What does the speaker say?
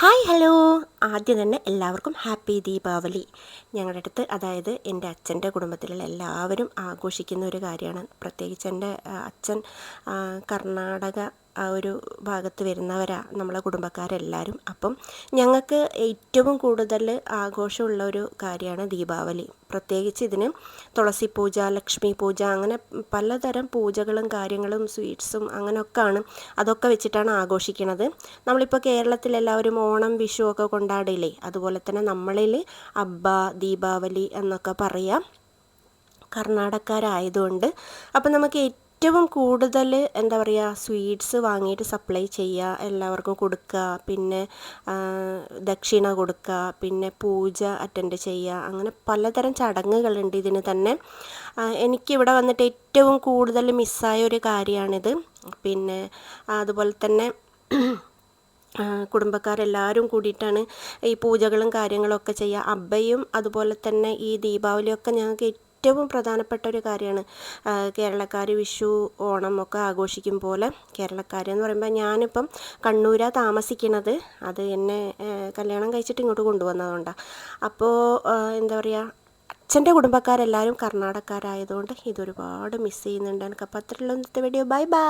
Hi hello. ആദ്യം തന്നെ എല്ലാവർക്കും ഹാപ്പി ദീപാവലി. ഞങ്ങളുടെ അടുത്ത് അതായത് എന്റെ അച്ഛന്റെ കുടുംബത്തിലുള്ള എല്ലാവരും ആഘോഷിക്കുന്ന ഒരു കാര്യമാണ്. പ്രത്യേകിച്ച് എന്റെ അച്ഛൻ കർണാടക ആ ഒരു ഭാഗത്ത് വരുന്നവരാണ് നമ്മളെ കുടുംബക്കാരെല്ലാവരും അപ്പം ഞങ്ങൾക്ക് ഏറ്റവും കൂടുതൽ ആഘോഷമുള്ള ഒരു കാര്യമാണ് ദീപാവലി. പ്രത്യേകിച്ച് ഇതിന് തുളസി പൂജ ലക്ഷ്മി പൂജ അങ്ങനെ പലതരം പൂജകളും കാര്യങ്ങളും സ്വീറ്റ്സും അങ്ങനെയൊക്കെയാണ് അതൊക്കെ വെച്ചിട്ടാണ് ആഘോഷിക്കുന്നത്. നമ്മളിപ്പോൾ കേരളത്തിലെല്ലാവരും ഓണം വിഷു ഒക്കെ കൊണ്ടാടില്ലേ? അതുപോലെ തന്നെ നമ്മളിൽ അബ്ബ ദീപാവലി എന്നൊക്കെ പറയാം. കർണാടകക്കാരായതുകൊണ്ട്. അപ്പം നമുക്ക് ഏറ്റവും കൂടുതൽ എന്താ പറയുക സ്വീറ്റ്സ് വാങ്ങിയിട്ട് സപ്ലൈ ചെയ്യുക എല്ലാവർക്കും കൊടുക്കുക പിന്നെ ദക്ഷിണ കൊടുക്കുക പിന്നെ പൂജ അറ്റൻഡ് ചെയ്യുക അങ്ങനെ പലതരം ചടങ്ങുകളുണ്ട് ഇതിന് തന്നെ. എനിക്കിവിടെ വന്നിട്ട് ഏറ്റവും കൂടുതൽ മിസ്സായ ഒരു കാര്യമാണിത്. പിന്നെ അതുപോലെ തന്നെ കുടുംബക്കാരെല്ലാവരും കൂടിയിട്ടാണ് ഈ പൂജകളും കാര്യങ്ങളൊക്കെ ചെയ്യുക. അബ്ബയും അതുപോലെ തന്നെ ഈ ദീപാവലിയൊക്കെ ഞങ്ങൾക്ക് ഏറ്റവും പ്രധാനപ്പെട്ട ഒരു കാര്യമാണ്. കേരളക്കാർ വിഷു ഓണം ഒക്കെ ആഘോഷിക്കും പോലെ കേരളക്കാർ എന്ന് പറയുമ്പോൾ ഞാനിപ്പം കണ്ണൂരാണ് താമസിക്കുന്നത് അത് എന്നെ കല്യാണം കഴിച്ചിട്ട് ഇങ്ങോട്ട് കൊണ്ടുവന്നതുകൊണ്ടാണ് അപ്പോൾ എന്താ പറയുക അച്ഛന്റെ കുടുംബക്കാരെല്ലാവരും കർണാടകക്കാരായതുകൊണ്ട് ഇതൊരുപാട് മിസ് ചെയ്യുന്നുണ്ട്. എനിക്ക് അപ്പോൾ അത്രയുള്ള. ഇന്നത്തെ വീഡിയോ ബൈ ബൈ